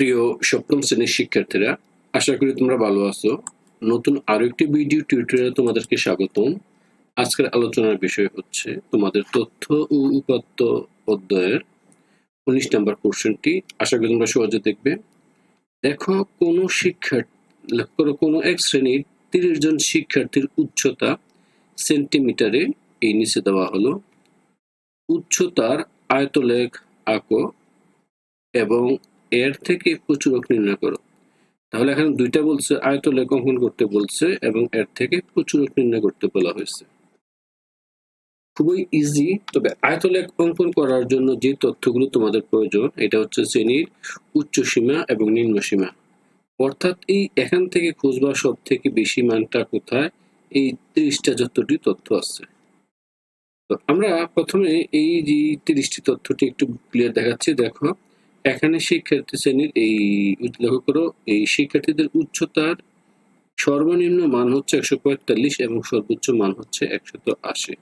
প্রিয় সপ্তম শ্রেণির শিক্ষার্থীরা, আশা করি তোমরা ভালো আছো। নতুন আরও একটি ভিডিও টিউটোরিয়ালে তোমাদেরকে স্বাগতম। আজকের আলোচনার বিষয় হচ্ছে তোমাদের তথ্য ও উপাত্ত অধ্যায়ের উনিশ নম্বর কোশ্চেনটি আশা করি তোমরা সহজে দেখবে। দেখো, কোন শিক্ষার্থী লক্ষ্য করো, কোনো এক শ্রেণির তিরিশ জন শিক্ষার্থীর উচ্চতা সেন্টিমিটারে এই নিচে দেওয়া হলো। উচ্চতার আয়তলেখ আঁকো এবং এর থেকে প্রচুরক নির্ণয় করো। তাহলে এখানে দুইটা বলছে আয়তলেখ অঙ্কন করতে বলছে এবং এর থেকে প্রচুরক নির্ণয় করতে বলা হয়েছে। খুবই ইজি তবে আয়তলেখ অঙ্কন করার জন্য যে তথ্যগুলো তোমাদের প্রয়োজন, এটা হচ্ছে শ্রেণির উচ্চ সীমা এবং নিম্ন সীমা। অর্থাৎ এই এখান থেকে খুঁজবা সব থেকে বেশি মানটা কোথায়? এই তিরিশটা যতটি তথ্য আছে। আমরা প্রথমে এই যে তিরিশটি তথ্যটি একটু ক্লিয়ার দেখাচ্ছি, দেখো। এখানে শিক্ষার্থী শ্রেণির এই লক্ষ্য করো, এই শিক্ষার্থীদের উচ্চতার সর্বনিম্ন মান হচ্ছে একশো পঁয়তাল্লিশ এবং সর্বোচ্চ মান হচ্ছে একশত আশি।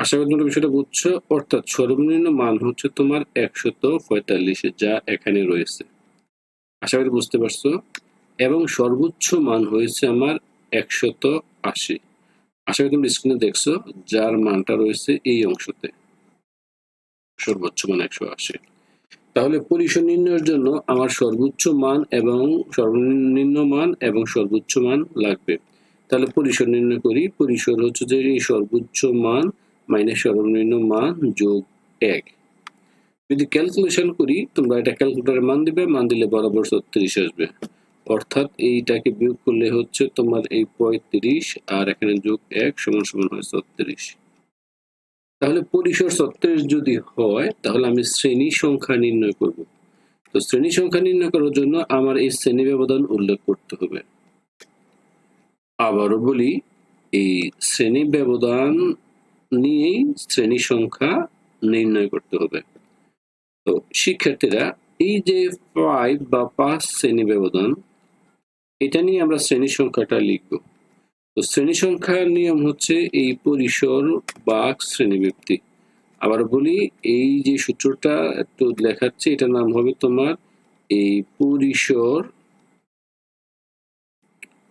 আশা করি তোমরা বিষয়টা বুঝছ। অর্থাৎ সর্বনিম্ন মান হচ্ছে তোমার একশত পঁয়তাল্লিশে যা এখানে রয়েছে। আশা করি বুঝতে পারছ? এবং সর্বোচ্চ মান হয়েছে আমার একশত আশি। আশা করি তুমি স্ক্রিনে দেখছ, যার মানটা রয়েছে এই অংশতে। সর্বোচ্চ মান একশো আশি। তাহলে পরিসর নির্ণয়ের জন্য আমার সর্বোচ্চ মান এবং সর্বনিম্ন মান এবং সর্বোচ্চ মান লাগবে। তাহলে পরিসর নির্ণয় করি। পরিসর হচ্ছে যে এই সর্বোচ্চ মান মাইনাস সর্বনিম্ন মান যোগ এক। যদি ক্যালকুলেশন করি, তোমরা এটা ক্যালকুলেটারে মান দিবে, মান দিলে বরাবর ছত্রিশ আসবে। অর্থাৎ এইটাকে বিয়োগ করলে হচ্ছে তোমার এই পঁয়ত্রিশ আর এখানে যোগ এক সমান সমান হয় ছত্রিশ। তাহলে পরিসর ছত্রিশ যদি হয়, তাহলে আমি শ্রেণি সংখ্যা নির্ণয় করব। তো শ্রেণি সংখ্যা নির্ণয় করার জন্য আমার এই শ্রেণি ব্যবধান উল্লেখ করতে হবে। আবারও বলি, এই শ্রেণি ব্যবধান নিয়েই শ্রেণি সংখ্যা নির্ণয় করতে হবে। তো শিক্ষার্থীরা, এই যে ফাইভ বা পাঁচ শ্রেণি ব্যবধান, এটা নিয়ে আমরা শ্রেণি সংখ্যাটা লিখব। তো শ্রেণি সংখ্যার নিয়ম হচ্ছে এই পরিসর বা শ্রেণি ব্যক্তি। আবার বলি, এই যে সূত্রটা একটু লেখাচ্ছে এটার নাম হবে তোমার এই পরিসর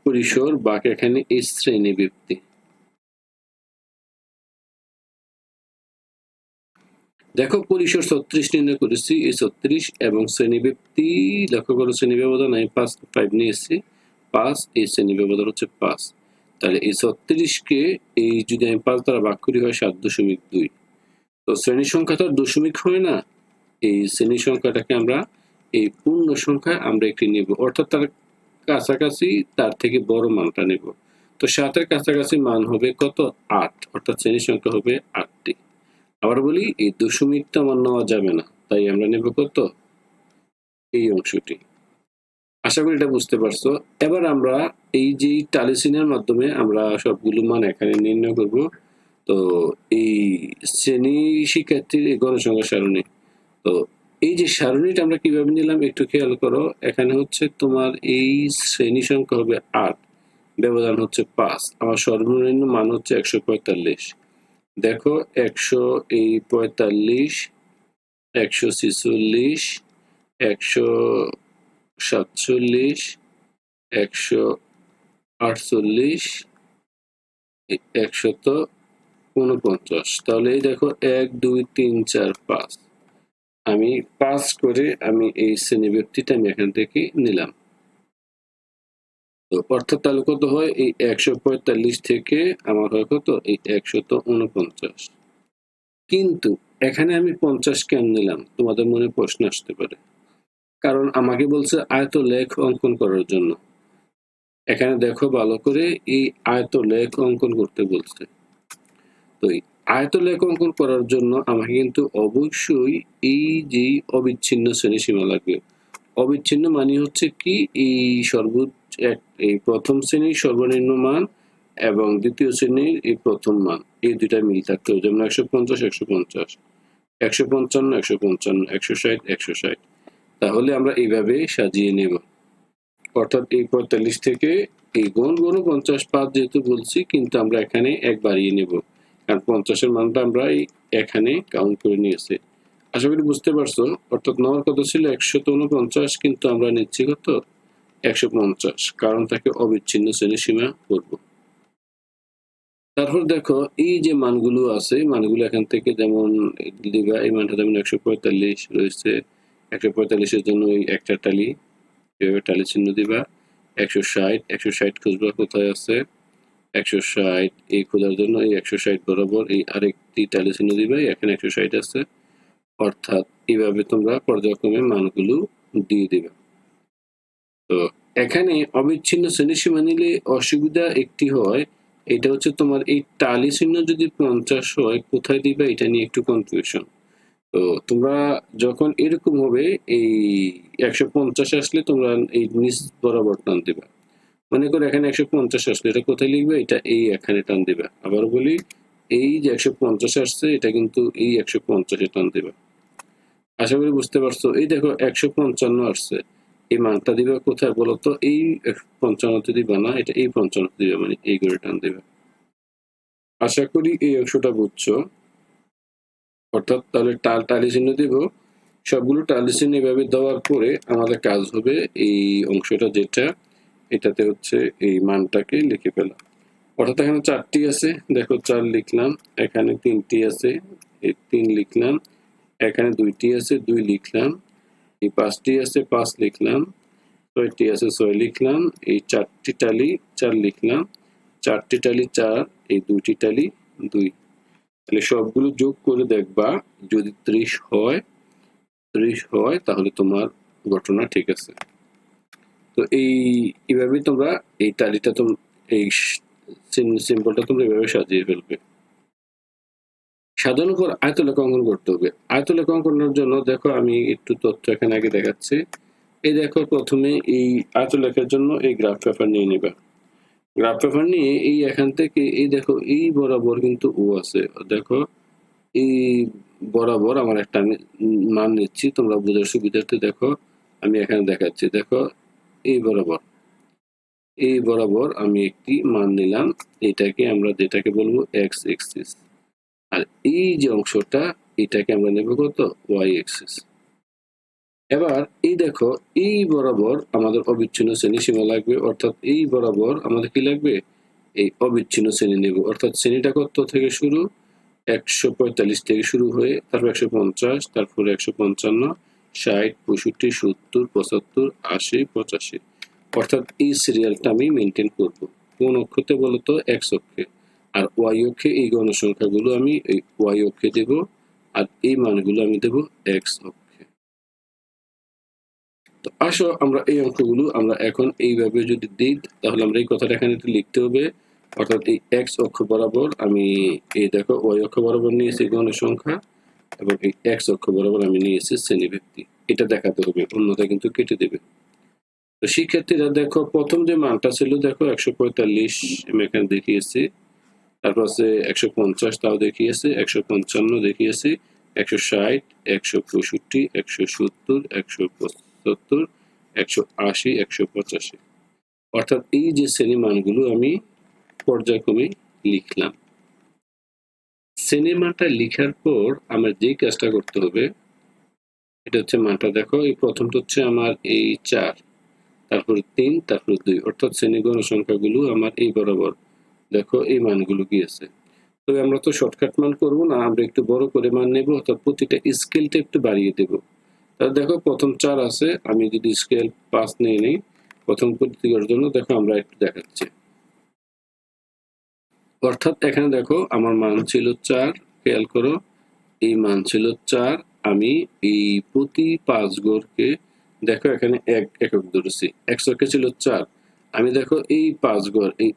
পরিসর বা এখানে এই শ্রেণি ব্যক্তি। দেখো, পরিসর ছত্রিশ নির্ণয় করেছি, এই ছত্রিশ এবং শ্রেণি ব্যক্তি, লক্ষ্য করো, শ্রেণি ব্যবধান আমি পাঁচ ফাইভ নিয়ে নিয়েছি, পাঁচ, এই শ্রেণি ব্যবধান হচ্ছে পাঁচ। তাহলে এই ছত্রিশকে এই যদি আমি পাঁচ দ্বারা ভাগ করি হয় সাত দশমিক দুই। তো শ্রেণি সংখ্যা তো দশমিক হয় না। এই শ্রেণি সংখ্যাটাকে আমরা এই পূর্ণ সংখ্যা আমরা একটি নেব। অর্থাৎ তার কাছাকাছি তার থেকে বড় মানটা নেব। তো সাতের কাছাকাছি মান হবে কত? আট। অর্থাৎ শ্রেণি সংখ্যা হবে আটটি। আবার বলি, এই দশমিকটা আমার নেওয়া যাবে না। তাই আমরা নেব কত? এই অংশটি। আশা করি এটা বুঝতে পারছ। এবার আমরা এই যে টালিসিনের মাধ্যমে আমরা সবগুলো মান এখানে নির্ণয় করব। তো এই শ্রেণি শিক্ষার্থীর এই গণসংখ্যা সারণী। তো এই যে সারণীটা আমরা কীভাবে নিলাম একটু খেয়াল করো। এখানে হচ্ছে তোমার এই শ্রেণি সংখ্যা হবে আট, ব্যবধান হচ্ছে পাঁচ। আমার সর্বনিম্ন মান হচ্ছে একশো পঁয়তাল্লিশ। দেখো একশো এই পঁয়তাল্লিশ, একশো ছিচল্লিশ, একশো সাতচল্লিশ, একশো আটচল্লিশ, একশত উনপঞ্চাশ। তাহলে এই দেখো এক, দুই, তিন, চার, পাঁচ। আমি পাঁচ করে আমি এই শ্রেণি ব্যক্তিটা আমি এখান থেকে নিলাম। তো অর্থাৎ তাহলে কত হয়? এই একশো পঁয়তাল্লিশ থেকে আমার হয় কত? এই একশত উনপঞ্চাশ। কিন্তু এখানে আমি পঞ্চাশ কেন নিলাম? তোমাদের মনে প্রশ্ন আসতে পারে। কারণ আমাকে বলছে আয়ত লেখ অঙ্কন করার জন্য। এখানে দেখো ভালো করে এই আয়ত লেখ অঙ্কন করতে বলছে। তো আয়ত লেখ অঙ্কন করার জন্য আমাকে কিন্তু অবশ্যই এই যে অবিচ্ছিন্ন শ্রেণি সীমা লাগবে। অবিচ্ছিন্ন মানে হচ্ছে কি, এই সর্বোচ্চ এক, এই প্রথম শ্রেণির সর্বনিম্ন মান এবং দ্বিতীয় শ্রেণির এই প্রথম মান। এই দুইটা মিল থাকতে হবে, যেমন একশো পঞ্চাশ একশো পঞ্চাশ। একশো পঞ্চান্ন একশো পঞ্চান্ন, একশো ষাট একশো ষাট। তাহলে আমরা এইভাবে সাজিয়ে নেব। অর্থাৎ এই পঁয়তাল্লিশ থেকে এই গুণ গুণ পঞ্চাশ পাঁচ যেহেতু বলছি, কিন্তু আমরা এখানে এক বাড়িয়ে নেব। কারণ পঞ্চাশের মানটা আমরা এখানে কাউন্ট করে নিয়েছি। আশা করি বুঝতে পারছ? অর্থাৎ নেওয়ার কথা ছিল একশত উনপঞ্চাশ কিন্তু আমরা নিচ্ছি কত? একশো পঞ্চাশ। কারণ তাকে অবিচ্ছিন্ন শ্রেণি সীমা করব। তারপর দেখো, এই যে মানগুলো আছে, মানগুলো এখান থেকে যেমন দিবা, এই মানটা যেমন একশো পঁয়তাল্লিশ রয়েছে, একশো পঁয়তাল্লিশের জন্য ওই একটা টালি এভাবে টালি চিহ্ন দিবা। একশো ষাট একশো ষাট খুঁজবা কোথায় আছে? একশো ষাট, এই খোঁজার জন্য এই একশো ষাট বরাবর এই আরেকটি টালি চিহ্ন দিবা, এখানে একশো ষাট আছে। অর্থাৎ এইভাবে তোমরা পর্যায়ক্রমে মানগুলো দিয়ে দিবে। তো এখানে অবিচ্ছিন্ন শ্রেণি সীমা নিলে অসুবিধা একটি হয়। এটা হচ্ছে তোমার এই টালি চিহ্ন যদি পঞ্চাশ হয়, কোথায় দিবে? এটা নিয়ে একটু কনফিউশন তো তোমরা যখন এরকম হবে, এই একশো পঞ্চাশ আসলে তোমরা এই নিচ বরাবর টান দিবা। মনে করো এখানে একশো পঞ্চাশ আসলে, এটা কোথায় লিখবে? এটা এই এখানে টান দিবা। আবার বলি, এই যে একশো পঞ্চাশ আসছে, এটা কিন্তু এই একশো পঞ্চাশে টান দিবা। আশা করি বুঝতে পারছ? এই দেখো, একশো পঞ্চান্ন আসছে। এই মানটা দিবে কোথায় বলো তো? এই পঞ্চান্নতে দিবা না, এটা এই পঞ্চান্নতে দিবে মানে এই করে টান দিবে। আশা করি এই অংশটা বুঝছ। অর্থাৎ তাহলে টাল টালি চিহ্ন দিব। সবগুলো টালি চিহ্ন এভাবে দেওয়ার পরে আমাদের কাজ হবে এই অংশটা যেটা, এটাতে হচ্ছে এই মানটাকে লিখে ফেলা। অর্থাৎ এখানে চারটি আছে। দেখো, চার লিখলাম, এখানে তিনটি আছে তিন লিখলাম, এখানে দুইটি আছে, দুই লিখলাম, এই পাঁচটি আছে, পাঁচ লিখলাম, ছয়টি আছে, ছয় লিখলাম, এই চারটি টালি চার লিখলাম, চারটি টালি চার, এই দুইটি টালি দুই। তাহলে সবগুলো যোগ করে দেখবা, যদি ত্রিশ হয় ত্রিশ হয়, তাহলে তোমার ঘটনা ঠিক আছে। তো এই এইভাবেই তোমরা এই টালিটা তোম, এই সিম্বলটা তোমরা এভাবে সাজিয়ে ফেলবে। সাধারণ উপর আয়তলেখ অঙ্কন করতে হবে। আয়তলেখ অঙ্কনের জন্য দেখো আমি একটু তথ্য এখানে আগে দেখাচ্ছি। এই দেখো প্রথমে এই আয়তলেখের জন্য এই গ্রাফ পেপার নিয়ে নেবে। গ্রাফ পেপার নিয়ে এই এখান থেকে, এই দেখো, এই বরাবর কিন্তু ও আছে। দেখো, এই বরাবর আমার একটা আমি মান নিচ্ছি, তোমরা বোঝার সুবিধার্থে দেখো, আমি এখানে দেখাচ্ছি। দেখো, এই বরাবর এই বরাবর আমি একটি মান নিলাম, এটাকে আমরা যেটাকে বলব এক্স এক্সিস আর এই যে অংশটা, এটাকে আমরা নেব কত? ওয়াই এক্সিস এবার এই দেখো, এই বরাবর আমাদের অবিচ্ছিন্ন শ্রেণি সীমা লাগবে, অর্থাৎ এই বরাবর আমাদের কি লাগবে? এই অবিচ্ছিন্ন শ্রেণি নেব অর্থাৎ শ্রেণীটা কত থেকে শুরু? একশো পঁয়তাল্লিশ থেকে শুরু হয়ে তারপর একশো পঞ্চাশ, তারপরে একশো পঞ্চান্ন, ষাট, পঁয়ষট্টি, সত্তর, পঁচাত্তর, আশি, পঁচাশি। অর্থাৎ এই সিরিয়ালটা আমি মেনটেন করব। কোন অক্ষতে বলতো এক্স অক্ষে। আর ওয়াই অক্ষে এই গণসংখ্যাগুলো আমি ওয়াই অক্ষে দেব, আর এই মানগুলো আমি দেব এক্স অক্ষে। তো আসো আমরা এই অঙ্কগুলো আমরা এখন এইভাবে যদি দিই, তাহলে আমরা এই কথাটা এখানে একটু লিখতে হবে। অর্থাৎ এই এক্স অক্ষ বরাবর আমি এই দেখো ওয়াই অক্ষ বরাবর নিয়েছি গণসংখ্যা এবং এই এক্স অক্ষ বরাবর আমি নিয়েছি শ্রেণি ব্যক্তি এটা দেখাতে হবে অন্যটা কিন্তু কেটে দেবে। তো শিক্ষার্থীরা দেখো, প্রথম যে মানটা ছিল, দেখো একশো পঁয়তাল্লিশ আমি এখানে দেখিয়েছি। তারপর আছে একশো পঞ্চাশ, তাও দেখিয়েছি। একশো পঞ্চান্ন দেখিয়েছি। একশো ষাট, একশো পঁয়ষট্টি, একশো সত্তর, একশো পঁচাত্তর একশো আশি, একশো পঁচাশি। অর্থাৎ এই যে শ্রেণি মানগুলো আমি পর্যায়ক্রমে লিখলাম মানটা লিখার পর আমার যে কাজটা করতে হবে, এটা হচ্ছে মানটা দেখো, এই প্রথমটা হচ্ছে আমার এই চার, তারপরে তিন, তারপরে দুই। অর্থাৎ শ্রেণি গণসংখ্যাগুলো আমার এই বরাবর, দেখো এই মানগুলো কি আছে। তবে আমরা তো শর্টকাট মান করব না, আমরা একটু বড় করে মান নেব, অর্থাৎ প্রতিটা স্কেলটা একটু বাড়িয়ে দেব। দেখো, প্রথম চার আছে। আমি যদি স্কেল পাঁচ নিয়ে নিই, প্রথম প্রতিকার জন্য দেখো, আমরা একটু দেখাচ্ছি। অর্থাৎ এখানে দেখো, আমার মান ছিল চার, খেয়াল করো, এই মান ছিল চার, আমি এই প্রতি পাঁচ গড়কে, দেখো, এখানে এক একক ধরেছি। একশোকে ছিল চার। আমি দেখো, এই পাঁচ গড়, এই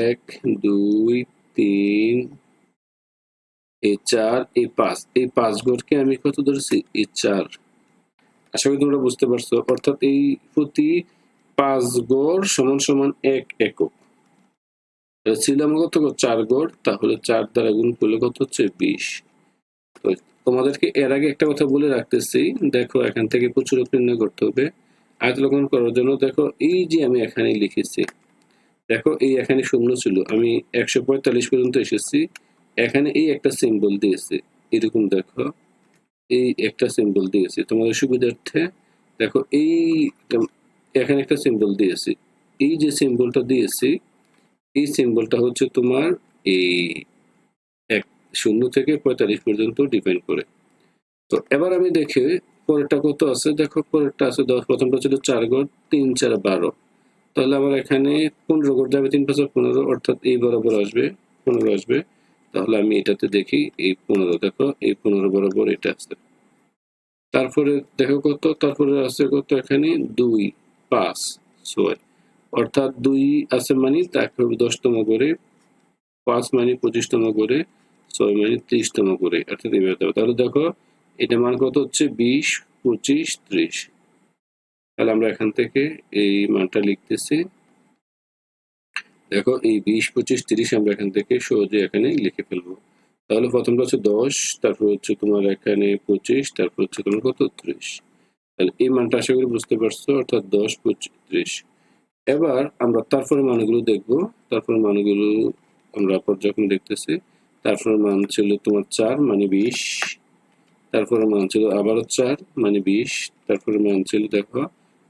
এক, দুই, তিন, এই চার, এই পাঁচ এই পাঁচ গড়কে আমি কত ধরেছি? এই চার। আশা করি তোমরা বুঝতে পারছ। অর্থাৎ এই প্রতি পাঁচ গড় সমান সমান এক একক। ছিল আমার কত চার গড়, তাহলে চার দ্বারা গুণ করলে কত হচ্ছে? বিশ। তোমাদেরকে এর আগে একটা কথা বলে রাখতেছি, দেখো এখান থেকে প্রচুর নির্ণয় করতে হবে। আয়তলক্ষণ করার জন্য দেখো এই যে আমি এখানে লিখেছি, দেখো এই এখানে শূন্য ছিল, আমি একশো পঁয়তাল্লিশ পর্যন্ত এসেছি, এখানে এই একটা সিম্বল দিয়েছি, এরকম দেখো। এই একটা সিম্বল দিয়েছি। তোমাদের সুবিধার্থে দেখো, এই এখানে একটা সিম্বল দিয়েছি। এই যে সিম্বলটা দিয়েছি, এই সিম্বলটা হচ্ছে তোমার এই এক শূন্য থেকে পঁয়তাল্লিশ পর্যন্ত ডিপেন্ড করে। তো এবার আমি দেখে, পরেরটা কত আছে? দেখো, পরেরটা আছে দশ, প্রথমটা ছিল চার গড়, তিন, চার, বারো। তাহলে আমার এখানে পনেরো গড় যাবে, তিন পাঁচ, পনেরো, অর্থাৎ এই বরাবর আসবে, পনেরো আসবে। তাহলে আমি এটাতে দেখি, এই পনেরো, দেখো, এই পনেরো বরাবর এটা আছে। তারপরে দেখো কত, তারপরে আছে কত এখানে? দুই, পাঁচ, ছয়। অর্থাৎ দুই আছে মানে তাকে দশতম করে, পাঁচ মানে পঁচিশতম করে, ছয় মানে ত্রিশতম করে। অর্থাৎ দেবে। তাহলে দেখো এটা মান কত হচ্ছে? বিশ, পঁচিশ, ত্রিশ। তাহলে আমরা এখান থেকে এই মানটা লিখতেছি। দেখো এই বিশ, পঁচিশ, তিরিশ আমরা এখান থেকে সহজে এখানে লিখে ফেলব। তাহলে প্রথমটা হচ্ছে দশ, তারপর হচ্ছে তোমার এখানে পঁচিশ, তারপর হচ্ছে তোমার কত? ত্রিশ। তাহলে এই মানটা আশা করি বুঝতে পারছ, অর্থাৎ দশ, পঁচিশ, ত্রিশ। এবার আমরা তারপরে মানগুলো দেখব। তারপরে মানগুলো আমরা পর্যায়ক্রমে দেখতেছি তারপরে মান ছিল তোমার চার মানে বিশ। তারপরে মান ছিল আবারও চার মানে বিশ। তারপরে মান ছিল দেখো,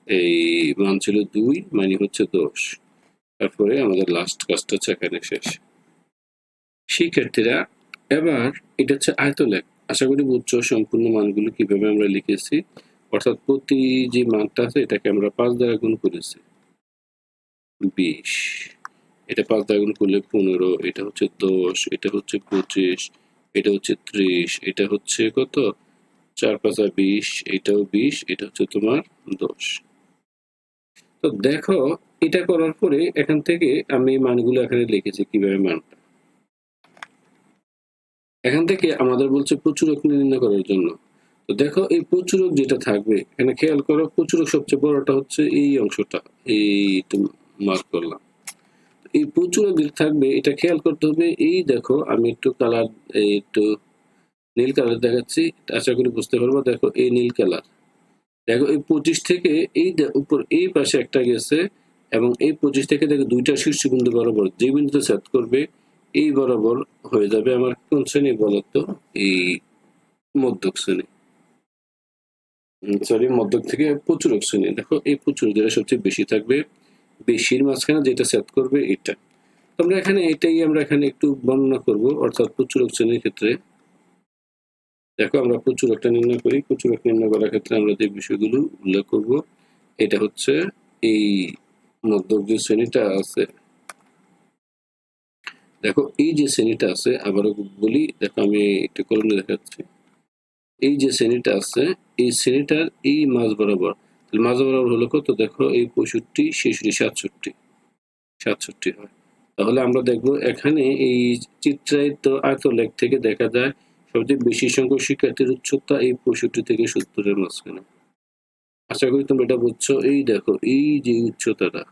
এই মান ছিল দুই মানে হচ্ছে দশ। তারপরে আমাদের লাস্ট কাজটা হচ্ছে এখানে শেষ। শিক্ষার্থীরা, এবার এটা হচ্ছে আয়তলেখ। আশা করি বুঝছ সম্পূর্ণ মানগুলো কীভাবে আমরা লিখেছি। অর্থাৎ প্রতি যে মানটা আছে, এটাকে আমরা পাঁচ দ্বারা গুণ করেছি। বিশ। এটা পাঁচ দ্বারা গুণ করলে পনেরো, এটা হচ্ছে দশ, এটা হচ্ছে পঁচিশ, এটা হচ্ছে ত্রিশ, এটা হচ্ছে কত? চার পাঁচা বিশ, এটাও বিশ, এটা হচ্ছে তোমার দশ। তো দেখো এটা করার পরে এখান থেকে আমি মানগুলো এখানে লিখেছি কীভাবে মানটা। এখান থেকে আমাদের বলছে প্রচুরক নির্ণয় করার জন্য। তো দেখো এই প্রচুরক যেটা থাকবে, এখানে খেয়াল করো প্রচুরক সবচেয়ে বড়টা হচ্ছে এই অংশটা এই মার্ক করলাম। এই প্রচুরক যেটা থাকবে, এটা খেয়াল করতে হবে, এই দেখো আমি একটু কালার একটু নীল কালার দেখাচ্ছি, আশা করি বুঝতে পারব, দেখো এই নীল কালার দেখো এই পঁচিশ থেকে এই উপর এই পাশে একটা গেছে এবং এই পঁচিশ থেকে দেখো দুইটা শীর্ষবিন্দু বরাবর, যে বিন্দুতে সেট করবে, এই বরাবর হয়ে যাবে আমার কোন শ্রেণি বলতো? এই মধ্যক শ্রেণি। সরি মধ্যক থেকে প্রচুরক শ্রেণি। দেখো, এই প্রচুর যেটা সবচেয়ে বেশি থাকবে, বেশির মাঝখানে যেটা সেট করবে এটা। আমরা এখানে এটাই আমরা এখানে একটু বর্ণনা করব, অর্থাৎ প্রচুরক শ্রেণির ক্ষেত্রে। দেখো, আমরা প্রচুরকটা নির্ণয় করি। প্রচুরক নির্ণয় করার ক্ষেত্রে আমরা যে বিষয়গুলো উল্লেখ করব, এটা হচ্ছে এই যে শ্রেণীটা আছে, দেখো, এই যে শ্রেণীটা আছে বলি, দেখো, আমি একটু কলমে দেখাচ্ছি। এই যে শ্রেণীটা আছে, এই শ্রেণীটার এই বরাবর বরাবর হলো কত? দেখো, এই পঁয়ষট্টি সাতষট্টি। সাতষট্টি হয়। তাহলে আমরা দেখব এখানে এই চিত্রায়িত আয়তলেখ থেকে দেখা যায় সবচেয়ে বেশি সংখ্যক শিক্ষার্থীর উচ্চতা এই পঁয়ষট্টি থেকে সত্তরের মাঝখানে। আশা করি তোমরা এটা বুঝছ। এই দেখো, এই যে উচ্চতাটা,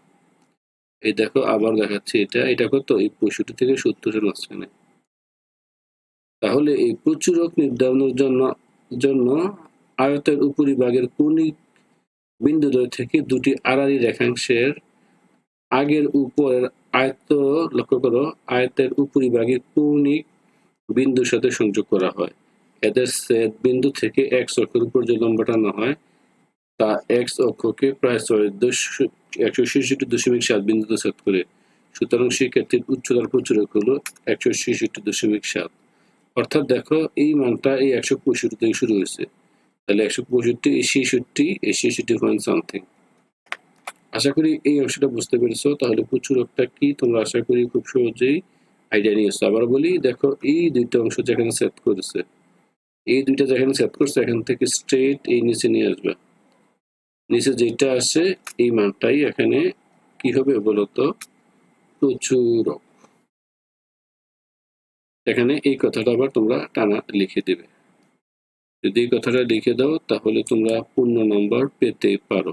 এই দেখো আবার দেখাচ্ছে এটা। এটা কত? এই পঁয়ষট্টি থেকে সত্তরের মাঝখানে। তাহলে এই প্রচুরক নির্ধারণের জন্য জন্য আয়তের উপরিভাগের কৌণিক বিন্দুদ্বয় থেকে দুটি আড়াআড়ি রেখাংশের আগের উপরের আয়ত্ত লক্ষ্য করো, আয়তের উপরিভাগে কৌণিক বিন্দুর সাথে সংযোগ করা হয়। এদের সেট বিন্দু থেকে এক অক্ষের উপর যে লম্বাটা না হয় তা এক্স অক্ষকে প্রায় ছয় একশো ছেষট্টি দশমিক সাত বিন্দুতে সেট করে। সুতরাং শিক্ষার্থীর উচ্চতার প্রচুরক হলো একশো ছেষট্টি দশমিক সাত। অর্থাৎ দেখো, এই মানটা এই একশো পঁয়ষট্টি থেকে শুরু হয়েছে। তাহলে একশো পঁয়ষট্টি, এই ছেষট্টি এই ছেষট্টি পয়েন্ট সামথিং আশা করি এই অংশটা বুঝতে পেরেছ। তাহলে প্রচুরকটা কি তোমরা আশা করি খুব সহজেই আইডিয়া নিয়েছো আবার বলি, দেখো, এই দুইটা অংশ যেখানে সেট করেছে, এই দুইটা যেখানে সেট করছে, এখান থেকে স্ট্রেট এই নিচে নিয়ে আসবে। নিচে যেটা আছে, এই মানটাই এখানে কি হবে বলতো? প্রচুরক এখানে এই কথাটা আবার তোমরা টানা লিখে দেবে। যদি এই কথাটা লিখে দাও, তাহলে তোমরা পূর্ণ নম্বর পেতে পারো।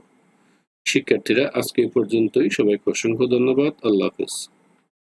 শিক্ষার্থীরা, আজকে পর্যন্তই। সবাইকে অসংখ্য ধন্যবাদ। আল্লাহ হাফেজ।